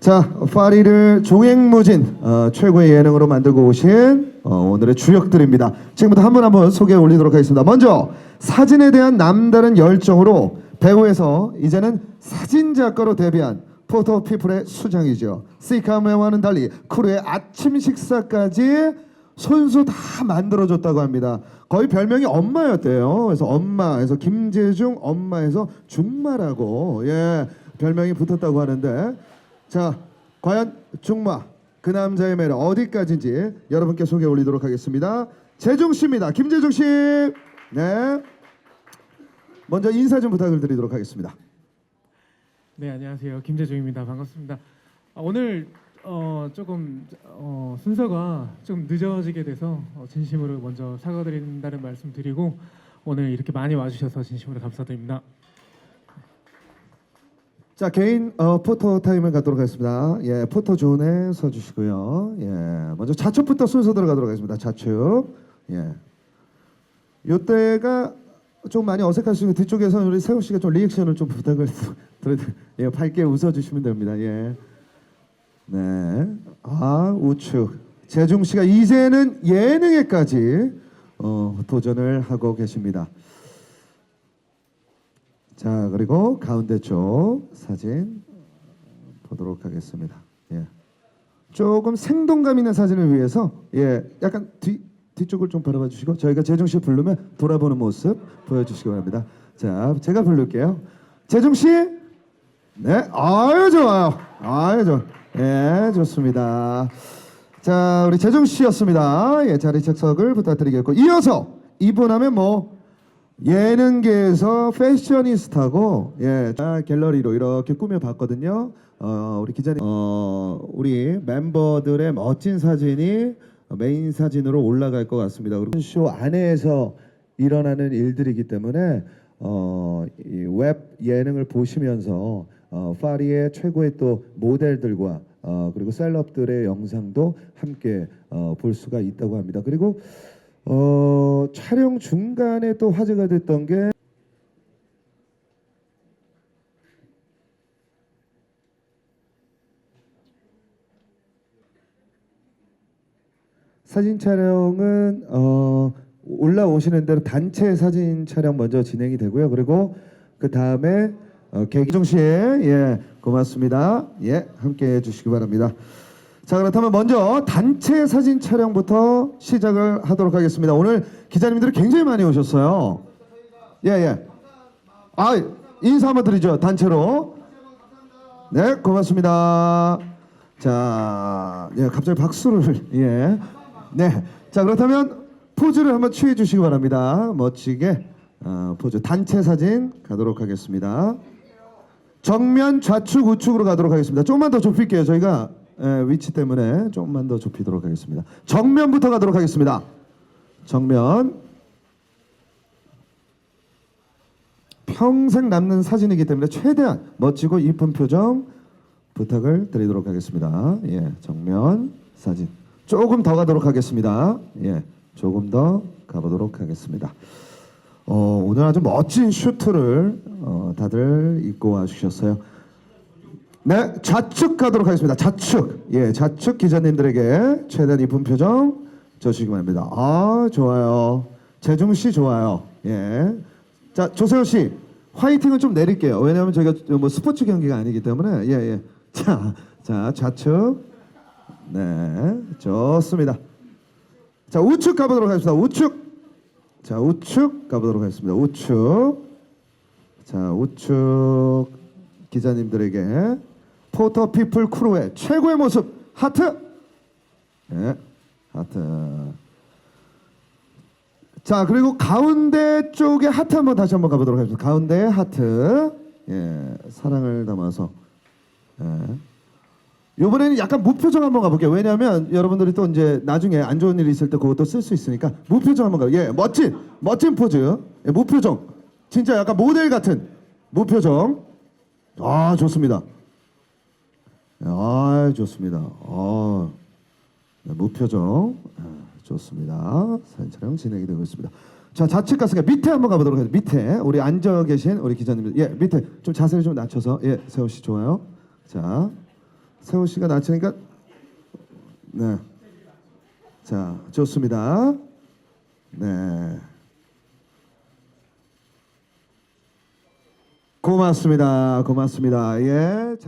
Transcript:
자, 파리를 종횡무진 어, 최고의 예능으로 만들고 오신 어, 오늘의 주역들입니다. 지금부터 한 분 한 분 소개해 올리도록 하겠습니다. 먼저 사진에 대한 남다른 열정으로 배우에서 이제는 사진 작가로 데뷔한 포토 피플의 수장이죠. 시카메와는 달리 크루의 아침 식사까지 손수 다 만들어줬다고 합니다. 거의 별명이 엄마였대요. 그래서 엄마에서 김재중, 엄마에서 중마라고 예 별명이 붙었다고 하는데 자 과연 중마 그 남자의 매력 어디까지인지 여러분께 소개 올리도록 하겠습니다. 재중 씨입니다. 김재중 씨. 네. 먼저 인사 좀 부탁을 드리도록 하겠습니다. 네 안녕하세요 김재중입니다 반갑습니다 아, 오늘 어, 조금 어, 순서가 좀 늦어지게 돼서 어, 진심으로 먼저 사과드린다는 말씀 드리고 오늘 이렇게 많이 와주셔서 진심으로 감사드립니다 자 개인 어, 포토 타임을 갖도록 하겠습니다. 예, 포토 존에 서주시고요. 예, 먼저 좌측부터 순서 들어가도록 하겠습니다. 좌측. 예. 요때가 좀 많이 어색하시고 뒤쪽에서 우리 세호 씨가 좀 리액션을 좀 부탁을 드려 예, 밝게 웃어주시면 됩니다. 예. 네. 아 우측. 재중 씨가 이제는 예능에까지 어, 도전을 하고 계십니다. 자 그리고 가운데 쪽 사진 보도록 하겠습니다. 예. 조금 생동감 있는 사진을 위해서 예 약간 뒤 뒤쪽을 좀 바라봐 주시고 저희가 재중 씨 부르면 돌아보는 모습 보여주시기 바랍니다. 자 제가 부를게요. 재중 씨, 네, 아유 좋아요, 아유 좋, 예 좋습니다. 자 우리 재중 씨였습니다. 예 자리 착석을 부탁드리겠고 이어서 이분 하면 뭐 예능계에서 패셔니스타고 예 자, 갤러리로 이렇게 꾸며봤거든요. 어, 우리 기자님 어, 우리 멤버들의 멋진 사진이 메인 사진으로 올라갈 것 같습니다. 그리고 쇼 안에서 일어나는 일들이기 때문에 어, 이웹 예능을 보시면서 어, 파리의 최고의 또 모델들과 어, 그리고 셀럽들의 영상도 함께 어, 볼 수가 있다고 합니다. 그리고 어, 촬영 중간에 또 화제가 됐던 게 사진 촬영은 어, 올라오시는 대로 단체 사진 촬영 먼저 진행이 되고요. 그리고 그 다음에 어, 개기종 씨의 예 고맙습니다. 예 함께 해주시기 바랍니다. 자 그렇다면 먼저 단체 사진 촬영부터 시작을 하도록 하겠습니다. 오늘 기자님들이 굉장히 많이 오셨어요. 예 예. 아 인사 한번 드리죠 단체로. 네 고맙습니다. 자, 예 갑자기 박수를 예. 네. 자 그렇다면 포즈를 한번 취해 주시기 바랍니다. 멋지게 어, 포즈 단체 사진 가도록 하겠습니다. 정면 좌측 우측으로 가도록 하겠습니다. 조금만 더 좁힐게요. 저희가 예, 위치 때문에 조금만 더 좁히도록 하겠습니다. 정면부터 가도록 하겠습니다. 정면 평생 남는 사진이기 때문에 최대한 멋지고 이쁜 표정 부탁을 드리도록 하겠습니다. 예, 정면 사진 조금 더 가도록 하겠습니다. 예, 조금 더 가보도록 하겠습니다. 어, 오늘 아주 멋진 슈트를 어, 다들 입고 와주셨어요. 네, 좌측 가도록 하겠습니다. 좌측, 예, 좌측 기자님들에게 최대한 이쁜 표정 줘주시기 바랍니다. 아, 좋아요. 재중 씨 좋아요. 예, 자 조세호 씨 화이팅을 좀 내릴게요. 왜냐하면 저희가 뭐 스포츠 경기가 아니기 때문에 예, 예. 자, 자 좌측, 네, 좋습니다. 자 우측 가보도록 하겠습니다. 우측. 자 우측 가보도록 하겠습니다. 우측. 자 우측 기자님들에게 포터 피플 크루의 최고의 모습 하트. 네, 하트. 자 그리고 가운데 쪽에 하트 한번 다시 한번 가보도록 하겠습니다. 가운데 하트. 예, 사랑을 담아서. 예. 이번에는 약간 무표정 한번 가볼게요. 왜냐하면 여러분들이 또 이제 나중에 안 좋은 일이 있을 때 그것도 쓸 수 있으니까 무표정 한번 가요. 예, 멋진 멋진 포즈. 예, 무표정. 진짜 약간 모델 같은 무표정. 아 좋습니다. 아 좋습니다. 아 네, 무표정. 아, 좋습니다. 사진 촬영 진행이 되고 있습니다. 자 좌측 가슴에 밑에 한번 가보도록 하죠. 밑에 우리 앉아 계신 우리 기자님들 예 밑에 좀 자세를 좀 낮춰서 예 세호 씨 좋아요. 자 세호 씨가 낮추니까 네. 자, 좋습니다. 네. 고맙습니다. 고맙습니다. 예. 자-